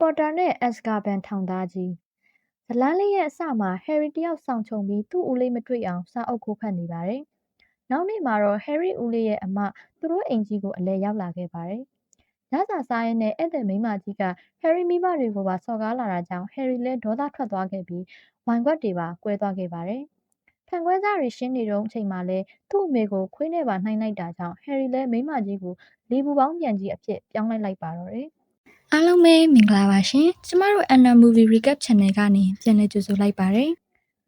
Potter နဲ့ Azkaban ထောင်သားကြီးဇတ်လမ်းလေးရဲ့အစမှာ Harry တယောက်စောင့်ချုံပြီးသူ့ဦးလေးမတွေ့အောင်စာအုပ်ခိုးဖတ်နေပါတယ်။နောက်နေ့မှာတော့ Harry ဦးလေးရဲ့အမသူတို့အိမ်ကြီးကိုအလည်ရောက်လာခဲ့ပါတယ်။ညစာစားရင်းနဲ့ဧည့်သည်မိန်းမကြီးက Harry မိဘတွေကိုပါစော်ကားလာတာကြောင့် Harry လည်းဒေါသထွက်သွားခဲ့ပြီးဝိုင်ကွက်တွေပါကွဲသွားခဲ့ပါတယ်။ဖန်ခွဲစားတွေရှင်းနေတုန်းအချိန်မှာလည်းသူ့အမေကိုခွေးနဲ့ပါနှိုင်းလိုက်တာကြောင့် Harry လည်းမိန်းမကြီးကိုလေပူပေါင်းပြန်ကြီးအဖြစ်ပြောင်းလိုက်လိုက်ပါတော့တယ်။ အားလုံးပဲမင်္ဂလာပါရှင်ကျမတို့ Anna Movie Recap Channel ကနေပြန်လည်ကြိုဆိုလိုက်ပါတယ်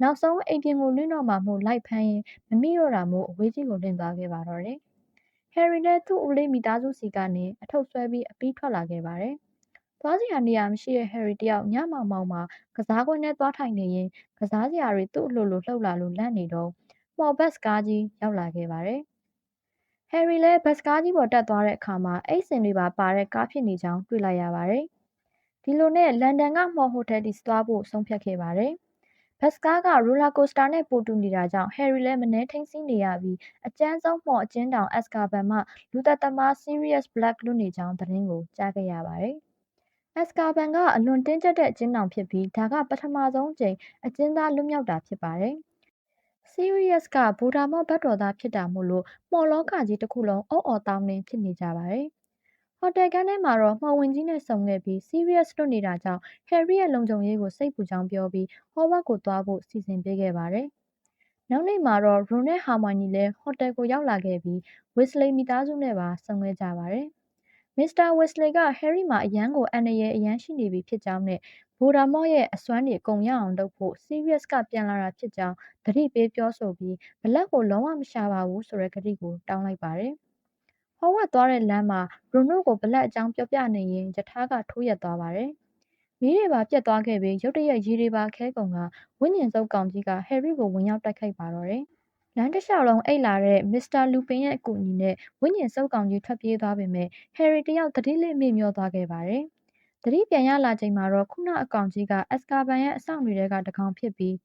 နောက်ဆုံးအိမ်ပြင်ကိုလွင့်တော့မှာမို့လိုက်ဖမ်းရင်မမိတော့တာမို့အဝေးကြီးကိုလွင့်သွားခဲ့ပါတော့တယ်။ Harry လည်းသူ့ဦးလေးမိသားစုစီကနေအထုပ်ဆွဲပြီးအပြီးထွက်လာခဲ့ပါတယ်။သွားစရာနေရာမရှိတဲ့ Harry တယောက်ညမောင်မောင်မှာကစားကွင်းထဲသွားထိုင်နေရင်ကစားစရာတွေသူ့အလိုလိုလှုပ်လာလို့လန့်နေတော့မော်ဘတ်စကားကြီးရောက်လာခဲ့ပါတယ်။ Harry လည်းဘတ်စကားကြီးပေါ်တက်သွားတဲ့အခါမှာအိတ်စင်တွေပါပါတဲ့ကားဖြစ်နေကြောင်းတွေ့လိုက်ရပါတယ်။ဒီလိုနဲ့လန်ဒန်ကမော်ဟိုတယ်တီသွားဖို့ဆုံးဖြတ်ခဲ့ပါတယ်။ဘတ်စကားကရိုလာကိုစတာနဲ့ပိုတူနေတာကြောင့် Harry လည်းမနှဲထိန်စီးနေရပြီးအကျန်းဆုံးမော်အကျဉ်းတောင် Azkaban မှလူသက်သမား Sirius Black လွတ်နေကြောင်းသတင်းကိုကြားခဲ့ရပါတယ်။ Azkaban ကအလွန်တင်းကျပ်တဲ့အကျဉ်းထောင်ဖြစ်ပြီးဒါကပထမဆုံးအကြိမ်အကျဉ်းသားလွတ်မြောက်တာဖြစ်ပါတယ်။ Sirius ကဗိုလ်ဒါမော့ဘက်တော်သားဖြစ်တာမို့လို့မှော်လောကကြီးတစ်ခုလုံးအုံ့အော်သောင်းနင်းဖြစ်နေကြပါတယ်။ဟိုတယ်ခန်းထဲမှာတော့မှော်ဝင်ကြီးနဲ့ဆုံခဲ့ပြီး Sirius လွတ်နေတာကြောင့် Harry ရဲ့လုံခြုံရေးကိုစိတ်ပူကြောင်းပြောပြီး Hogwarts ကိုသွားဖို့စီစဉ်ပေးခဲ့ပါတယ်။နောက်နေ့မှာတော့ Ron နဲ့ Hermione လည်းဟိုတယ်ကိုရောက်လာခဲ့ပြီး Weasley မိသားစုနဲ့ပါဆုံခဲ့ကြပါတယ်။ Mr. Weasley က Harry မှာအရမ်းကိုအန္တရာယ်အရမ်းရှိနေပြီဖြစ်ကြောင်းနဲ့ဗိုလ်ဒါမော့ရဲ့အစွမ်းတွေအကုန်ရအောင်လုပ်ဖို့ Sirius ကပြန်လာတာဖြစ်ကြောင်းသတိပေးပြောဆိုပြီးဘလက်ကိုလုံးဝမရှာပါဘူးဆိုတဲ့ကတိကိုတောင်းလိုက်ပါတယ်။ Hogwarts သွားတဲ့လမ်းမှာ Ron တို့ကိုဘလက်အကြောင်းပြောပြနေရင်းရထားကထိုးရပ်သွားပါတယ်။မီးတွေပါပျက်သွားခဲ့ပြီးရုတ်တရက်ရေတွေပါခဲကုန်ကဝိညာဉ်စုပ်ကောင်ကြီးက Harry ကိုဝင်ရောက်တိုက်ခိုက်ပါတော့တယ်။လမ်းတစ်လျှောက်လုံးအိပ်လာတဲ့ Mr. Lupin ရဲ့အကူအညီနဲ့ဝိညာဉ်စုပ်ကောင်ကြီးထွက်ပြေးသွားပေမဲ့ Harry တယောက်သတိလစ်မေ့မျောသွားခဲ့ပါတယ်။ သတိပြန်ရလာချိန်မှာတော့ခုနအကောင်ကြီးက Azkaban ရဲ့အဆောင်တွေထဲကတစ်ကောင်ဖြစ်ပြီး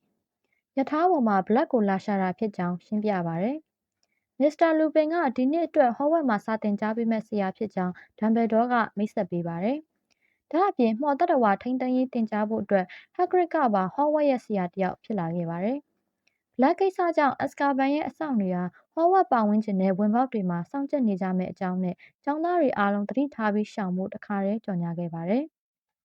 ရထားပေါ်မှာဘလက်ကိုလာရှာတာဖြစ်ကြောင်းရှင်းပြပါတယ်။ Mr. Lupin ကဒီနှစ်အတွက် Hogwarts မှာစာသင်ကြားပေးမယ့်ဆရာဖြစ်ကြောင်း Dumbledore ကမိတ်ဆက်ပေးပါတယ်။ဒါ့အပြင်မှော်သတ္တဝါထိန်းသိမ်းရေးသင်ကြားဖို့အတွက် Hagrid ကပါ Hogwarts ရဲ့ဆရာတစ်ယောက်ဖြစ်လာခဲ့ပါတယ်။ Black ကိစ္စကြောင့် Azkaban ရဲ့အစောင့်တွေဟာ Hogwarts ပတ်ဝန်းကျင်နဲ့ဝင်ပေါက်တွေမှာစောင့်ကြပ်နေကြမယ့်အကြောင်းနဲ့ကျောင်းသားတွေအားလုံးသတိထားပြီးရှောင်ဖို့တခါတည်းကြေညာခဲ့ပါတယ်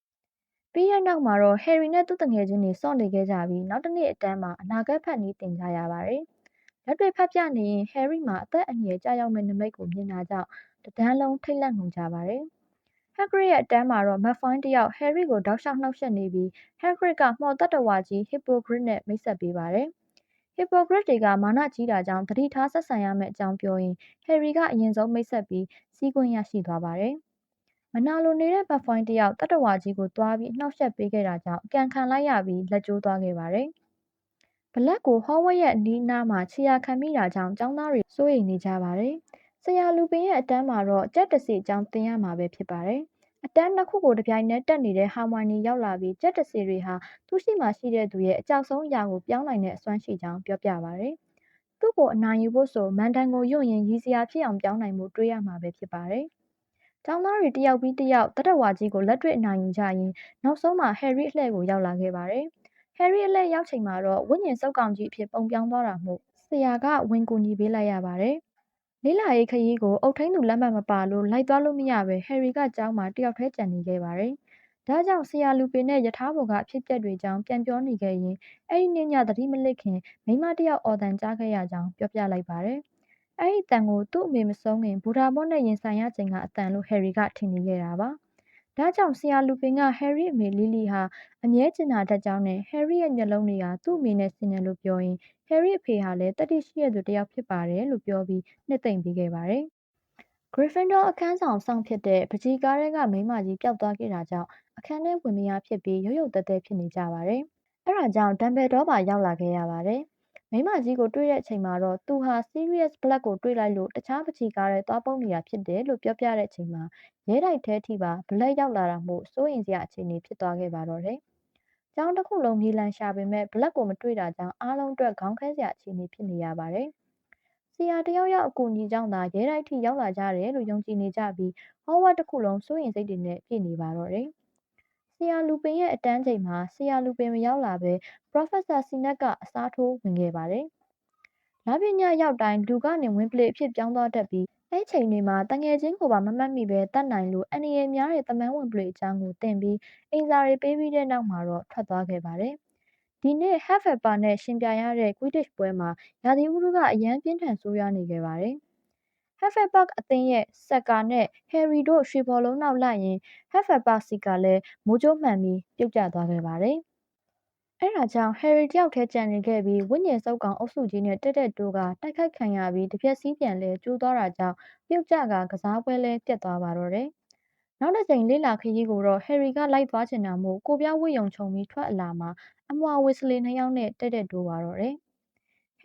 ။ပြီးတဲ့နောက်မှာတော့ Harry နဲ့သူ့သူငယ်ချင်းတွေစောင့်နေခဲ့ကြပြီးနောက်တစ်နေ့အတန်းမှာအနာဂတ်ဖတ်နည်းသင်ကြရပါတယ်။လက်တွေဖတ်ပြနေရင် Harry မှာအသက်အန္တရာယ်ကျရောက်မယ့်နိမိတ်ကိုမြင်တာကြောင့်တစ်တန်းလုံးထိတ်လန့်ကုန်ကြပါတယ်။ Hagrid ရဲ့အတန်းမှာတော့ Malfoy တစ်ယောက် Harry ကိုတောက်လျှောက်နှောင့်ယှက်နေပြီး Hagrid ကမှော်သတ္တဝါကြီး Hippogriff နဲ့မိတ်ဆက်ပေးပါတယ်။ Hippogriff တွေကမာနကြီးတာကြောင့်သတိထားဆက်ဆံရမယ့်အကြောင်းပြောရင်း Harry ကအရင်ဆုံးမိတ်ဆက်ပြီးစီးခွင့်ရရှိသွားပါတယ်။မနာလိုနေတဲ့ Malfoy တစ်ယောက်သတ္တဝါကြီးကိုသွားပြီးအနှောင့်အယှက်ပေးခဲ့တာကြောင့်အကန်ခံလိုက်ရပြီးလက်ကျိုးသွားခဲ့ပါတယ်။ဘလက်ကို Hogwarts ရဲ့အနီးအနားမှာခြေရာခံမိတာကြောင့်ကျောင်းသားတွေစိုးရိမ်နေကြပါတယ်။ဆရာလူပင်ရဲ့အတန်းမှာတော့ကြက်တစေအကြောင်းသင်ရမှာပဲဖြစ်ပါတယ်။ အတန်းနှစ်ခုကိုတစ်ပြိုင်နက်တက်နေတဲ့ Hermione ရောက်လာပြီးကြက်တစေတွေဟာသူ့ရှိမှရှိတဲ့သူရဲ့အကြောက်ဆုံးအရာကိုပြောင်းနိုင်တဲ့အစွမ်းရှိကြောင်းပြောပြပါတယ်။သူ့ကိုအနိုင်ယူဖို့ဆိုမန်ဒန်ကိုယွတ်ရင်ရည်စရာဖြစ်အောင်ပြောင်းနိုင်ဖို့တွေးရမှာပဲဖြစ်ပါတယ်။ကျောင်းသားတွေတစ်ယောက်ပြီးတစ်ယောက်သတ္တဝါကြီးကိုလက်တွေ့အနိုင်ယူကြရင်းနောက်ဆုံးမှာ Harry အလှည့်ကိုရောက်လာခဲ့ပါတယ်။ Harry အလှည့်ရောက်ချိန်မှာတော့ဝိညာဉ်စုပ်ကောင်ကြီးအဖြစ်ပုံပြောင်းသွားတာမို့ဆရာကဝင်ကူညီပေးလိုက်ရပါတယ်။ လေ့လာရေးခရီးကို အုပ်ထိန်းသူလက်မှတ်မပါလို့ လိုက်သွားလို့မရဘဲ Harry ကကျောင်းမှာတစ်ယောက်တည်း ကျန်နေခဲ့ပါတယ်။ဒါကြောင့် ဆရာလူပင်နဲ့ ရထားပေါ်က အဖြစ်အပျက်တွေအကြောင်း ပြန်ပြောနေခဲ့ရင်း အဲ့ဒီနေ့ည သတိမလစ်ခင် မိန်းမတစ်ယောက် အော်သံကြားခဲ့ရကြောင်း ပြောပြလိုက်ပါတယ်။အဲ့ဒီအသံကို သူ့အမေမဆုံးခင်ဗိုလ်ဒါမော့နဲ့ ရင်ဆိုင်ရချိန်က အသံလို့ Harry ကထင်နေခဲ့တာပါ။ ဒါကြောင့်ဆရာလူပင်က Harry အမေ Lily ဟာအမြဲကျင်နာတတ်ကြောင်းနဲ့ Harry ရဲ့မျက်လုံးတွေဟာသူ့အမေနဲ့ဆင်တယ်လို့ပြောရင်း Harry အဖေဟာလည်းသတ္တိရှိတဲ့သူတစ်ယောက်ဖြစ်ပါတယ်လို့ပြောပြီးနှစ်သိမ့်ပေးခဲ့ပါတယ်။ Gryffindor အခန်းဆောင်စောင့်ဖြစ်တဲ့ပန်းချီကားထဲကမိန်းမကြီးပျောက်သွားခဲ့တာကြောင့်အခန်းထဲဝင်မရဖြစ်ပြီးရုတ်ရုတ်သဲသဲဖြစ်နေကြပါတယ်။အဲ့ဒါကြောင့် Dumbledore ပါရောက်လာခဲ့ရပါတယ်။ မိန်းမကြီးကိုတွေ့တဲ့အချိန်မှာတော့သူဟာ Sirius Black ကိုတွေ့လိုက်လို့တခြားပန်းချီကားထဲသွားပုန်းနေတာဖြစ်တယ်လို့ပြောပြတဲ့အချိန်မှာရဲတိုက်ထဲထိပါ Black ရောက်လာတာမို့စိုးရိမ်စရာအခြေအနေဖြစ်သွားခဲ့ပါတော့တယ်။ကျောင်းတစ်ခုလုံးမြေလှန်ရှာပေမဲ့ Black ကိုမတွေ့တာကြောင့်အားလုံးအတွက်ခေါင်းခဲစရာအခြေအနေဖြစ်နေရပါတယ်။ဆရာတယောက်ယောက်အကူအညီကြောင့်သာရဲတိုက်ထိရောက်လာကြတယ်လို့ယုံကြည်နေကြပြီး Hogwarts တစ်ခုလုံးစိုးရိမ်စိတ်တွေနဲ့ပြည့်နေပါတော့တယ်။ ဆရာလူပင်ရဲ့အတန်းချိန်မှာဆရာလူပင်မရောက်လာဘဲပရော်ဖက်ဆာစီနက်ကအစားထိုးဝင်ခဲ့ပါတယ်။လပညာရောက်တိုင်းလူကနေဝင်ပလေအဖြစ်ပြောင်းသွားတတ်ပြီးအဲ့ချိန်တွေမှာတငယ်ချင်းကိုပါမမှတ်မိပဲတတ်နိုင်လို့အန္တရာယ်များတဲ့တမန်ဝင်ပလေအကြောင်းကိုသင်ပြီးအင်စာတွေပေးပြီးတဲ့နောက်မှာတော့ထွက်သွားခဲ့ပါတယ်။ဒီနေ့ Hufflepuff နဲ့ရှင်ပြိုင်ရတဲ့ Quidditch ပွဲမှာရာသီဥတုကအရမ်းပြင်းထန်ဆိုးရွားနေခဲ့ပါတယ်။ Hufflepuff အသင်းရဲ့ဆက်ကာနဲ့ Harry တို့ရွှေဘောလုံးနောက်လိုက်ရင်း Hufflepuff ဆီကလည်းမိုးကြိုးမှန်ပြီးပြုတ်ကျသွားခဲ့ပါတယ်။အဲဒါကြောင့် Harry တယောက်တည်းကျန်နေခဲ့ပြီးဝိညာဉ်စုပ်ကောင်အုပ်စုကြီးနဲ့တက်တက်တိုးကတိုက်ခိုက်ခံရပြီးတစ်ဖျက်စီးပြန်လဲကျိုးသွားတာကြောင့်ပြုတ်ကျကကစားပွဲလဲပြတ်သွားပါတော့တယ်။နောက်တစ်ကြိမ်လေ့လာခရီးကိုတော့ Harry ကလိုက်သွားချင်တာမို့ကိုပြားဝတ်ရုံခြုံပြီးထွက်အလာမှာအမွှာ Weasley နှစ်ယောက်နဲ့တက်တက်တိုးပါတော့တယ်။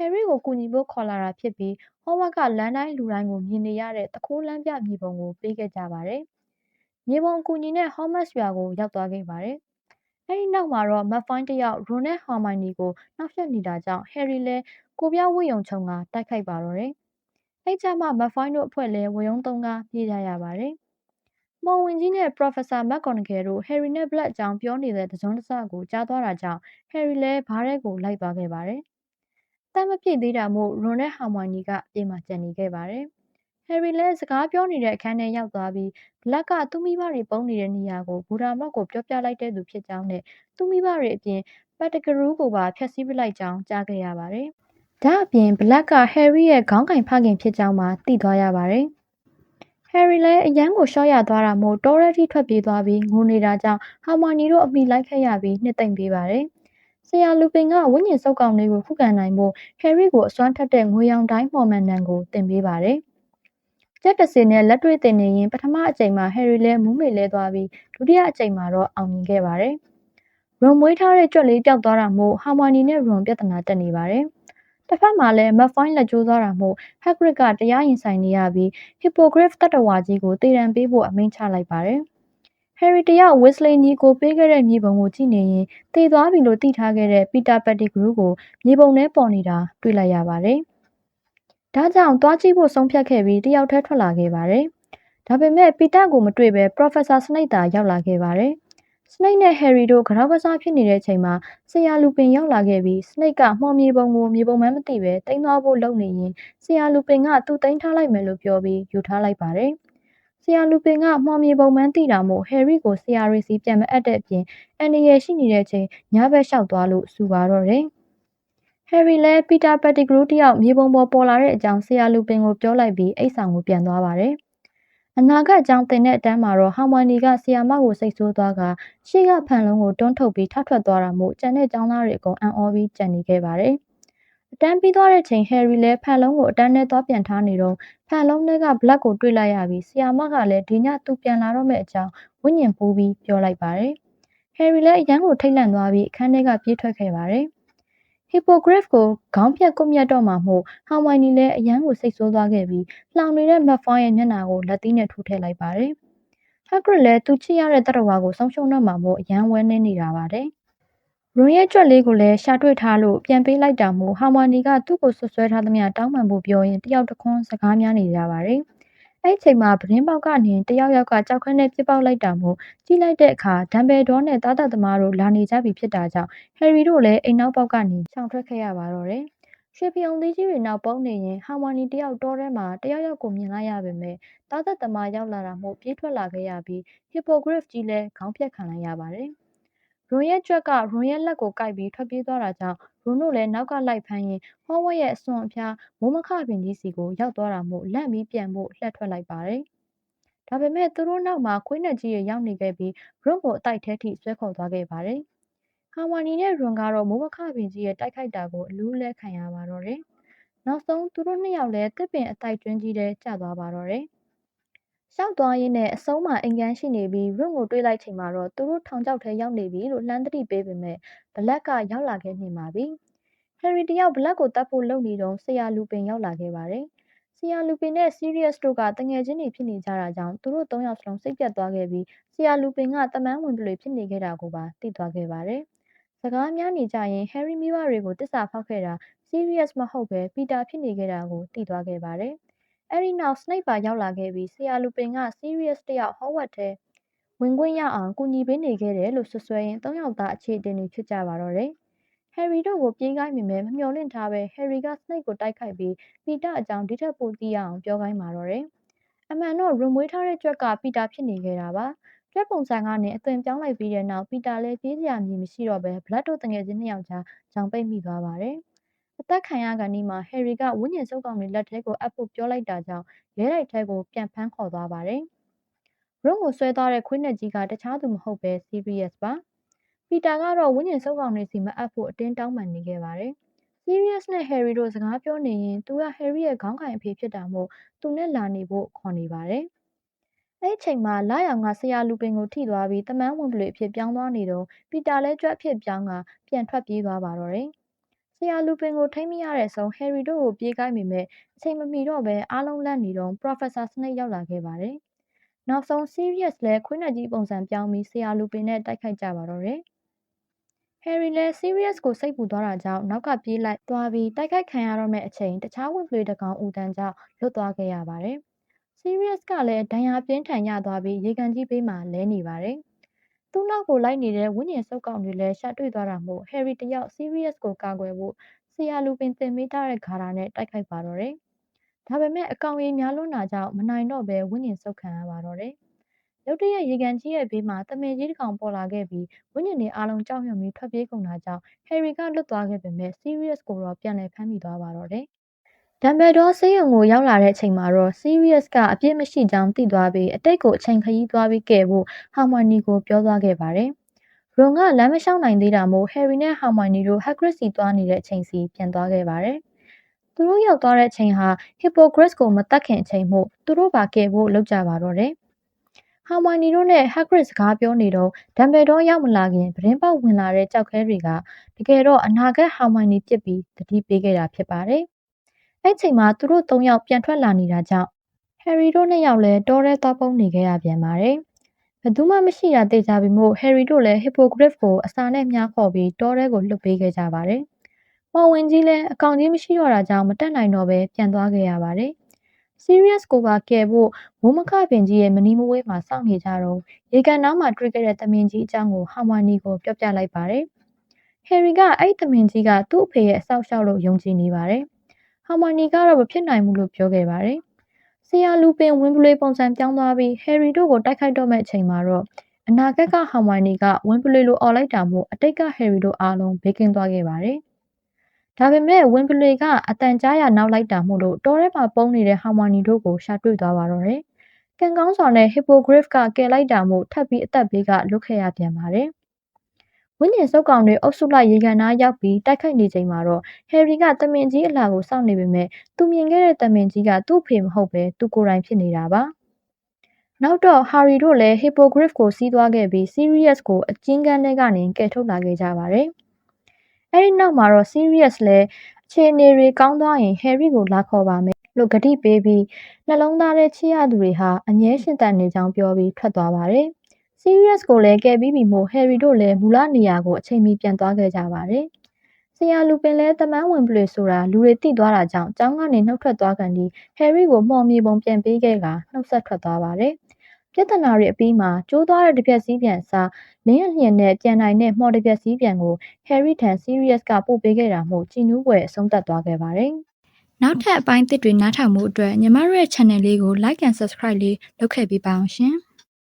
Harry ကိုကူညီဖို့ခေါ်လာတာဖြစ်ပြီး Hogwarts ကလမ်းတိုင်းလူတိုင်းကိုမြင်နေရတဲ့သူခိုးလမ်းပြမြေပုံကိုပေးခဲ့ကြပါတယ်။မြေပုံအကူအညီနဲ့ Hogwarts ရွာကိုရောက်သွားခဲ့ပါတယ်။အဲဒီနောက်မှာတော့ Malfoy တစ်ယောက် Ron နဲ့ Hermione ကိုနှောင့်ယှက်နေတာကြောင့် Harry လည်းကိုယ်ပြားဝတ်ရုံခြုံကာတိုက်ခိုက်ပါတော့တယ်။အဲဒီကျမှ Malfoy တို့အဖွဲ့လည်းဝါးရုန်းသုံးကားပြေးကြရပါတယ်။မှော်ဝင်ကြီးနဲ့ Professor McGonagall တို့ Harry နဲ့ Black အကြောင်းပြောနေတဲ့တစွန်းတစကိုကြားသွားတာကြောင့် Harry လည်းဘားထဲကိုလိုက်သွားခဲ့ပါတယ်။ သက်မပြည့်သေးတာမို့ Ron နဲ့ Hermione ကအပြင်မှာကျန်နေခဲ့ပါတယ်။ Harry လည်းစကားပြောနေတဲ့အခန်းထဲရောက်သွားပြီး Black ကသူ့မိဘတွေပုန်းနေတဲ့နေရာကို Voldemort ကိုပြောပြလိုက်တဲ့သူဖြစ်ကြောင်းနဲ့သူ့မိဘတွေအပြင် Pettigrew ကိုပါဖျက်ဆီးပစ်လိုက်ကြောင်းကြားခဲ့ရပါတယ်။ဒါ့အပြင် Black က Harry ရဲ့ခေါင်းကိုင်ဖခင်ဖြစ်ကြောင်းပါသိသွားရပါတယ်။ Harry လည်းအရမ်းကိုရှော့ရသွားတာမို့တောထဲထိထွက်ပြေးသွားပြီးငိုနေတာကြောင့် Hermione တို့အမိလိုက်ခဲ့ရပြီးနှစ်သိမ့်ပေးပါတယ်။ ဆရာလူပင်ကဝိညာဉ်စုပ်ကောင်လေးကိုခုခံနိုင်ဖို့ Harry ကိုအစွမ်းထက်တဲ့ငွေရောင်တိုင်းမော်မန်နန်ကိုသင်ပေးပါတယ်။ကြက်တစင်နဲ့လက်တွေ့တင်နေရင်ပထမအကြိမ်မှာ Harry လည်းမူးမေလဲသွားပြီးဒုတိယအကြိမ်မှာတော့အောင်မြင်ခဲ့ပါတယ်။ Ron မွေးထားတဲ့ကြွက်လေးပျောက်သွားတာမို့ Hermione နဲ့ Ron ပြဿနာတက်နေပါတယ်။တစ်ဖက်မှာလည်း Malfoy လက်ကျိုးသွားတာမို့ Hagrid ကတရားရင်ဆိုင်နေရပြီး Hippogriff သတ္တဝါကြီးကိုသေဒဏ်ပေးဖို့အမိန့်ချလိုက်ပါတယ်။ Harry တယောက် Weasley ညီကိုပေးခဲ့တဲ့မြေပုံကိုကြည့်နေရင်သေသွားပြီလို့သိထားခဲ့တဲ့ Peter Pettigrew ကိုမြေပုံထဲပေါ်နေတာတွေ့လိုက်ရပါတယ်။ဒါကြောင့်သွားကြည့်ဖို့ဆုံးဖြတ်ခဲ့ပြီးတယောက်တည်းထွက်လာခဲ့ပါတယ်။ဒါပေမဲ့ပီတာကိုမတွေ့ဘဲ Professor Snape သာရောက်လာခဲ့ပါတယ်။ Snape နဲ့ Harry တို့ကတောက်ကစားဖြစ်နေတဲ့အချိန်မှာဆရာလူပင်ရောက်လာခဲ့ပြီး Snape ကမှော်မြေပုံကိုမြေပုံမှန်းမသိပဲတိမ်းသွားဖို့လုပ်နေရင်ဆရာလူပင်ကသူ့သိမ်းထားလိုက်မယ်လို့ပြောပြီးယူထားလိုက်ပါတယ်။ဆ ရာလူပင်ကမှော်မြေပုံမှန်းသိတာမို့ Harry ကိုဆရာရီစီပြန်မအပ်တဲ့အပြင်အန်ဒီရယ်ရှိနေတဲ့အချိန်ညဘက်လျှောက်သွားလို့စူပါတော့တယ်။ Harry လည်း Peter Pettigrew တယောက်မြေပုံပေါ်ပေါ်လာတဲ့အကြောင်းဆရာလူပင်ကိုပြောလိုက်ပြီးအိတ်ဆောင်ကိုပြန်သွားပါတယ်။အနာဂတ်အကြောင်းသင်တဲ့အတန်းမှာတော့ Hermione ကဆီယာမကိုစိတ်ဆိုးသွားကရှေ့ကဖန်လုံးကိုတွန်းထုတ်ပြီးထထွက်သွားတာမို့ကျန်တဲ့ကျောင်းသားတွေအကုန်အံ့ဩပြီးကြံနေခဲ့ပါတယ်။ အတန်းပြီးသွားတဲ့ချိန် Harry လည်းဖန်လုံးကိုအတန်းထဲသွားပြန်ထားနေတော့ဖန်လုံးထဲက Black ကိုတွေ့လိုက်ရပြီးဆီယာမကလည်းဒီညသူပြန်လာတော့မယ့်အကြောင်းဝိညာဉ်ပူးပြီးပြောလိုက်ပါတယ်။ Harry လည်းအရန်ကိုထိတ်လန့်သွားပြီးအခန်းထဲကပြေးထွက်ခဲ့ပါတယ်။ Hippogriff ကိုခေါင်းဖြတ်ကွပ်မျက်တော့မှာမို့ Hermione လည်းအရန်ကိုစိတ်ဆိုးသွားခဲ့ပြီးလှောင်နေတဲ့ Malfoy ရဲ့မျက်နှာကိုလက်သီးနဲ့ထိုးထည့်လိုက်ပါတယ်။ Hagrid လည်းသူချစ်ရတဲ့တတ္တဝါကိုဆုံးရှုံးတော့မှာမို့အရန်ဝဲနေနေတာပါတယ်။ Ron ရဲ့ကြွက်လေးကိုလည်းရှာတွေ့ထားလို့ပြန်ပေးလိုက်တာမို့ Hermione ကသူ့ကိုဆွဆွဲထားသမျှတောင်းပန်ဖို့ပြောရင်တယောက်တခွန်းစကားများနေကြပါတယ်။အဲ့ချိန်မှာပဒင်းပေါက်ကနေတယောက်ယောက်ကကြောက်ခန်းနဲ့ပြစ်ပေါက်လိုက်တာမို့ကြည့်လိုက်တဲ့အခါဒမ်ဘယ်ဒေါနဲ့သားသက်သမားတို့လာနေကြပြီဖြစ်တာကြောင့် Harry တို့လည်းအိမ်နောက်ပေါက်ကနေရှောင်ထွက်ခဲ့ရပါတော့တယ်။ရွှေဖျုံသီးကြီးတွေနောက်ပုန်းနေရင် Hermione တယောက်တောထဲမှာတယောက်ယောက်ကိုမြင်လိုက်ရပေမဲ့သားသက်သမားရောက်လာတာမို့ပြေးထွက်လာခဲ့ရပြီး Hippogriff ကြီးလည်းခေါင်းဖြတ်ခံလိုက်ရပါတယ်။ Ron ရဲ့ကြွက်က Ron ရဲ့လက်ကိုကိုက်ပြီးထွက်ပြေးသွားတာကြောင့် Ron တို့လည်းနောက်ကလိုက်ဖမ်းရင်း Hogwarts ရဲ့အစွန်အဖျားမိုးမခပင်ကြီးစီကိုရောက်သွားတာမို့လန့်ပြီးပြန်ဖို့လှည့်ထွက်လိုက်ပါတယ်။ဒါပေမဲ့သူတို့နောက်မှာခွေးနက်ကြီးတွေရောက်နေခဲ့ပြီး Ron ကိုအတိုက်ထဲထိဆွဲခေါ်သွားခဲ့ပါတယ်။ Hermione နဲ့ Ron ကတော့မိုးမခပင်ကြီးရဲ့တိုက်ခိုက်တာကိုအလူးအလဲခံရပါတော့တယ်။နောက်ဆုံးသူတို့နှစ်ယောက်လည်းတစ်ပင်အတိုက်ကျွန်းကြီးထဲကျသွားပါတော့တယ်။ ရှောက်သွားရင်းနဲ့အဆုံးမှာအိမ်ကန်းရှိနေပြီး Ron ကိုတွေးလိုက်ချိန်မှာတော့သူတို့ထောင်ချောက်ထဲရောက်နေပြီလို့လှမ်းသတိပေးပေမဲ့ Black ကရောက်လာခဲ့နေပါပြီ။ Harry တယောက် Black ကိုတတ်ဖို့လုပ်နေတုန်းဆရာလူပင်ရောက်လာခဲ့ပါတယ်။ဆရာလူပင်နဲ့ Sirius တို့ကတငယ်ချင်းတွေဖြစ်နေကြတာကြောင့်သူတို့သုံးယောက်စလုံးစိတ်ပြတ်သွားခဲ့ပြီးဆရာလူပင်ကတမန်ဝင်ပလွေဖြစ်နေခဲ့တာကိုပါသိသွားခဲ့ပါတယ်။စကားများနေကြရင် Harry မိဘတွေကိုတစ္ဆာဖောက်ခဲ့တာ Sirius မဟုတ်ပဲ Peter ဖြစ်နေခဲ့တာကိုသိသွားခဲ့ပါတယ်။ အဲဒီနောက် Snape ပါရောက်လာခဲ့ပြီးဆရာလူပင်က Sirius တယောက် Hogwarts ထဲဝင်ခွင့်ရအောင်ကူညီပေးနေခဲ့တယ်လို့ဆွဆွဲရင်းသုံးယောက်သားအခြေအတင်တွေဖြစ်ကြပါတော့တယ်။ Harry တို့ကိုပြေးခိုင်းမိမယ်မမျှော်လင့်ထားပဲ Harry က Snape ကိုတိုက်ခိုက်ပြီးပီတာအကြောင်းဒီထက်ပိုသိရအောင်ပြောခိုင်းပါတော့တယ်။အမှန်တော့ရုံမွေးထားတဲ့ကြွက်ကပီတာဖြစ်နေခဲ့တာပါ။ကြွက်ပုံစံကနေအသွင်ပြောင်းလိုက်ပြီးတဲ့နောက်ပီတာလည်းပြေးစရာမြေမရှိတော့ပဲ Blood တို့တငယ်ချင်းနှစ်ယောက်ကြားကြောင်ပိတ်မိသွားပါတယ်။ အသက်ခံရကန်ဒီမှာ Harry ကဝိညာဉ်စုပ်ကောင်တွေလက်ထဲကိုအပ်ဖို့ပြောလိုက်တာကြောင့်ရဲတိုက်ထဲကိုပြန်ဖမ်းခေါ်သွားပါတယ်။ room ကိုဆွဲသွားတဲ့ခွေးနှက်ကြီးကတခြားသူမဟုတ်ပဲ Sirius ပါ။ပီတာကတော့ဝိညာဉ်စုပ်ကောင်တွေစီမအပ်ဖို့အတင်းတောင်းပန်နေခဲ့ပါတယ်။ Sirius နဲ့ Harry တို့စကားပြောနေရင်သူက Harry ရဲ့ခေါင်းကိုင်အဖေဖြစ်တာမို့သူနဲ့လာနေဖို့ခေါ်နေပါတယ်။အဲ့ဒီအချိန်မှာလရောင်ကဆရာလူပင်ကိုထိသွားပြီးတမန်ဝင်ပလေအဖြစ်ပြောင်းသွားနေတော့ပီတာလည်းကြွက်အဖြစ်ပြောင်းကပြန်ထွက်ပြေးသွားပါတော့တယ်။ ဆရာလူပင်ကိုထိမ့်မရတဲ့ဆုံး Harry တို့ကိုပြေးကိုင်းမိမဲ့အချိန်မမီတော့ပဲအားလုံးလန့်နေတော့ Professor Snape ရောက်လာခဲ့ပါတယ်။နောက်ဆုံး Sirius လည်းခွေးနှက်ကြီးပုံစံပြောင်းပြီးဆရာလူပင်နဲ့တိုက်ခိုက်ကြပါတော့တယ်။ Harry လည်း Sirius ကိုစိတ်ပူသွားတာကြောင့်နောက်ကပြေးလိုက်သွားပြီးတိုက်ခိုက်ခံရတော့မယ့်အချိန်တခြားဝင်ပလေတကောင်ဦးတန်းကြောင့်လွတ်သွားခဲ့ရပါတယ်။ Sirius ကလည်းဒဏ်ရာပြင်းထန်ရသွားပြီးရေကန်ကြီးဘေးမှာလဲနေပါတယ်။ သူ့နောက်ကိုလိုက်နေတဲ့ဝိညာဉ်စုပ်ကောင်တွေလည်းရှာတွေ့သွားတာမို့ Harry တယောက် Sirius ကိုကာကွယ်ဖို့ဆရာလူပင်တင်ပေးထားတဲ့ဂါထာနဲ့တိုက်ခိုက်ပါတော့တယ်။ဒါပေမဲ့အကောင်ရေများလွန်းတာကြောင့်မနိုင်တော့ပဲဝိညာဉ်စုပ်ခံရပါတော့တယ်။ရုတ်တရက်ရေကန်ကြီးရဲ့ဘေးမှာတမင်ကြီးတစ်ကောင်ပေါ်လာခဲ့ပြီးဝိညာဉ်တွေအားလုံးကြောက်ရွံ့ပြီးထွက်ပြေးကုန်တာကြောင့် Harry ကလွတ်သွားခဲ့ပေမဲ့ Sirius ကိုတော့ပြန်လည်ဖမ်းမိသွားပါတော့တယ်။ Dumbledore ဆေးရုံကိုရောက်လာတဲ့အချိန်မှာတော့ Sirius ကအပြစ်မရှိကြောင်းသိသွားပြီးအတိတ်ကိုအချိန်ခရီးသွားပြီးကယ်ဖို့ Hermione ကိုပြောသွားခဲ့ပါတယ်။ Ron ကလမ်းမလျှောက်နိုင်သေးတာမို့ Harry နဲ့ Hermione တို့ Hagrid စီသွားနေတဲ့အချိန်စီပြန်သွားခဲ့ပါတယ်။သူတို့ရောက်သွားတဲ့အချိန်ဟာ Hippogriff ကိုမတတ်ခင်အချိန်မို့သူတို့ပါကယ်ဖို့လုပ်ကြပါတော့တယ်။ Hermione တို့နဲ့ Hagrid စကားပြောနေတော့ Dumbledore ရောက်မလာခင်ပြတင်းပေါက်ဝင်လာတဲ့ကြောက်ခဲတွေကတကယ်တော့အနာဂတ် Hermione ပြစ်ပြီးသတိပေးခဲ့တာဖြစ်ပါတယ်။ အဲ့ချိန်မှာသူတို့သုံးယောက်ပြန်ထွက်လာနေတာကြောင့် Harry တို့နှစ်ယောက်လည်းတောထဲသွားပုန်းနေခဲ့ရပြန်ပါတယ်။ဘယ်သူမှမရှိတာသိကြပြီမို့ Harry တို့လည်း Hippogriff ကိုအစာနဲ့မြားခေါ်ပြီးတောထဲကိုလွှတ်ပေးခဲ့ကြပါတယ်။မော်ဝင်ကြီးလည်းအကောင်ကြီးမရှိတော့တာကြောင့်မတက်နိုင်တော့ပဲပြန်သွားခဲ့ရပါတယ်။ Sirius ကိုပါကယ်ဖို့မိုးမခပင်ကြီးရဲ့မနီးမဝေးမှာစောင့်နေကြတော့ရေကန်နောက်မှာတွေ့ခဲ့တဲ့သမင်ကြီးအကြောင်းကို Hermione ကိုပြောပြလိုက်ပါတယ်။ Harry ကအဲ့သမင်ကြီးကသူ့အဖေရဲ့အဆောက်အအုံလို့ယုံကြည်နေပါတယ်။ Hermione ကတော့မဖြစ်နိုင်ဘူးလို့ပြောခဲ့ပါတယ်။ဆရာလူပင်ဝင်ပလေပုံစံပြောင်းသွားပြီး Harry တို့ကိုတိုက်ခိုက်တော့မဲ့အချိန်မှာတော့အနာဂတ်က Hermione ကဝင်ပလေလိုអော်လိုက်တာမို့အတိတ်က Harry တို့အားလုံးဘေးကင်းသွားခဲ့ပါတယ်။ဒါပေမဲ့ဝင်ပလေကအတန်ကြားရနောက်လိုက်တာမို့လို့တောထဲမှာပုန်းနေတဲ့ Hermione တို့ကိုရှာတွေ့သွားပါတော့တယ်။ကံကောင်းစွာနဲ့ Hippogriff ကကယ်လိုက်တာမို့ထပ်ပြီးအသက်ဘေးကလွတ်ခဲ့ရပြန်ပါတယ်။ ဝိညာဉ်စုပ်ကောင်တွေအုပ်စုလိုက်ရေကန်နားရောက်ပြီးတိုက်ခိုက်နေချိန်မှာတော့ Harry ကတမင်ကြီးအလှကိုစောင့်နေပေမဲ့သူမြင်ခဲ့တဲ့တမင်ကြီးကသူ့ဖေမဟုတ်ပဲသူကိုယ်တိုင်ဖြစ်နေတာပါ။နောက်တော့ Harry တို့လည်း Hippogriff ကိုစီးသွားခဲ့ပြီး Sirius ကိုအကျဉ်းကန်းထဲကနေကယ်ထုတ်လာခဲ့ကြပါတယ်။အဲဒီနောက်မှာတော့ Sirius လည်းအခြေအနေတွေကောင်းသွားရင် Harry ကိုလာခေါ်ပါမယ်လို့ဂတိပေးပြီးနှလုံးသားထဲချစ်ရသူတွေဟာအမြဲရှင်သန်နေကြောင်းပြောပြီးထွက်သွားပါတယ်။ Sirius ကိုလည်းကယ်ပြီးပြီမို့ Harry တို့လည်းမူလနေရာကိုအချိန်မီပြန်သွားခဲ့ကြပါတယ်။ဆရာလူပင်လည်းတမန်ဝင်ပလေဆိုတာလူတွေသိသွားတာကြောင့်ကျောင်းကနေနှုတ်ထွက်သွားကန်ဒီ Harry ကိုမှော်မြေပုံပြန်ပေးခဲ့ကနှုတ်ဆက်ထွက်သွားပါတယ်။ပြဿနာတွေအပြီးမှာကျိုးသွားတဲ့တစ်ပြက်စီးပြန်စားလင်းအလျင်နဲ့ပြန်နိုင်တဲ့မှော်တစ်ပြက်စီးပြန်ကို Harry ထံ Sirius ကပို့ပေးခဲ့တာမို့ကြည်နူးပွဲအဆုံးသတ်သွားခဲ့ပါတယ်။နောက်ထပ်အပိုင်းသစ်တွေနားထောင်မှုအတွက်ညီမတို့ရဲ့ channel လေးကို like and subscribe လေးလုပ်ခဲ့ပေးပါအောင်ရှင်။